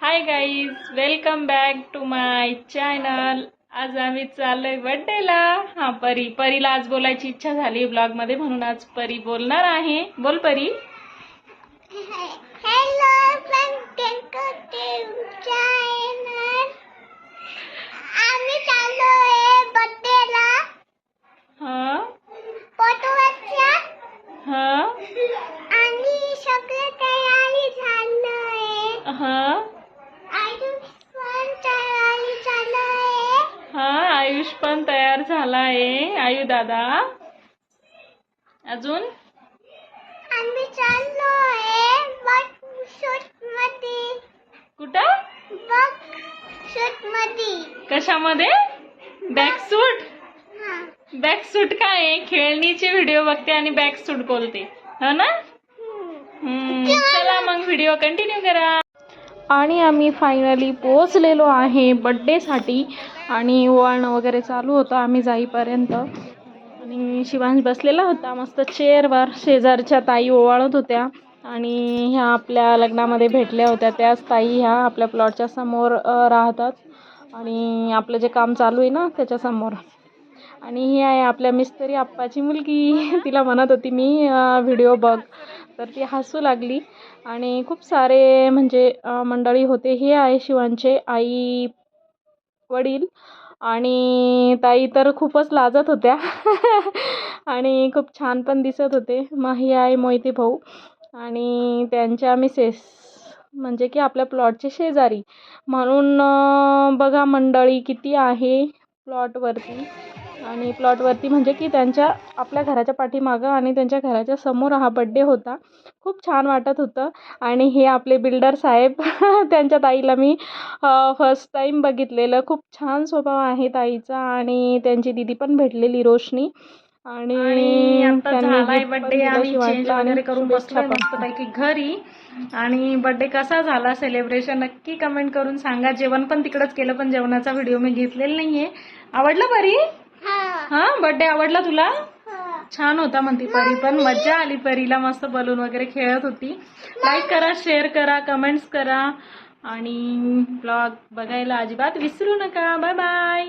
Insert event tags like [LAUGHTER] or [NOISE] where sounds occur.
Hi guys welcome back to my channel आज आम्ही चाललोय बर्थडेला हा परी. परीला आज बोलायची इच्छा झाली ब्लॉगमध्ये म्हणून आज परी बोलणार आहे. बोल परी. हा? हा? आणि सगळं तयारी झालंय. हा आयुष पण तयारी झालंय हा आयुष पण तयार झाला आहे. आयु दादा. अजून? आम्ही चाललोय बघ शूटमध्ये कुठं? बघ शूटमध्ये कशामध्ये? बॅक सूट हा. बॅक सूट काय आहे? खेळणीचे व्हिडिओ बघते आणि बॅक सूट बोलते. हो ना? हम्म, चला मग व्हिडिओ कंटिन्यू करा. आणि आम्ही फायनली पोहोचलेलो आहे बड्डेसाठी आणि वळण वगैरे चालू होतं आम्ही जाईपर्यंत. आणि शिवांश बसलेला होता मस्त चेअरवर शेजारच्या ताई ओवाळत होत्या. आणि ह्या आपल्या लग्नामध्ये भेटल्या होत्या. त्याच ताई ह्या आपल्या प्लॉटच्या समोर राहतात. आणि आपलं जे काम चालू आहे ना त्याच्यासमोर आणि ही आहे आपल्या मिस्त्री आप्पाची मुलगी. [LAUGHS] तिला म्हणत होती मी व्हिडिओ बघ. तर ती हसू लागली. आणि खूप सारे म्हणजे मंडळी होते. हे आहे शिवांचे आई वडील. आणि ताई तर खूपच लाजत होत्या. [LAUGHS] आणि खूप छान पण दिसत होते. मग ही आहे मोहिते भाऊ. आणि त्यांच्या मिसेस म्हणजे की आपल्या प्लॉटचे शेजारी. म्हणून बघा मंडळी किती आहे प्लॉटवरती. आणि प्लॉटवरती म्हणजे की त्यांच्या आपल्या घराच्या पाठीमागं आणि त्यांच्या घराच्या समोर हा बड्डे होता. खूप छान वाटत होतं. आणि हे आपले बिल्डर साहेब [LAUGHS] त्यांच्या ताईला मी फर्स्ट टाईम बघितलेलं. खूप छान स्वभाव आहे ताईचा आणि त्यांची दिदी पण भेटलेली रोशनी. आणि आम्ही चेंज वगैरे करून. मस्तपैकी घरी. आणि बर्थडे कसा झाला सेलिब्रेशन नक्की कमेंट करून सांगा. जेवण पण तिकडच केलं पण जेवणाचा व्हिडिओ मी घेतलेला नाहीये. आवडला परी हा बर्थडे आवडला तुला? छान होता म्हणती परी पण मज्जा आली परीला मस्त बलून वगैरे खेळत होती. लाईक करा शेअर करा कमेंट्स करा. आणि ब्लॉग बघायला अजिबात विसरू नका. Bye bye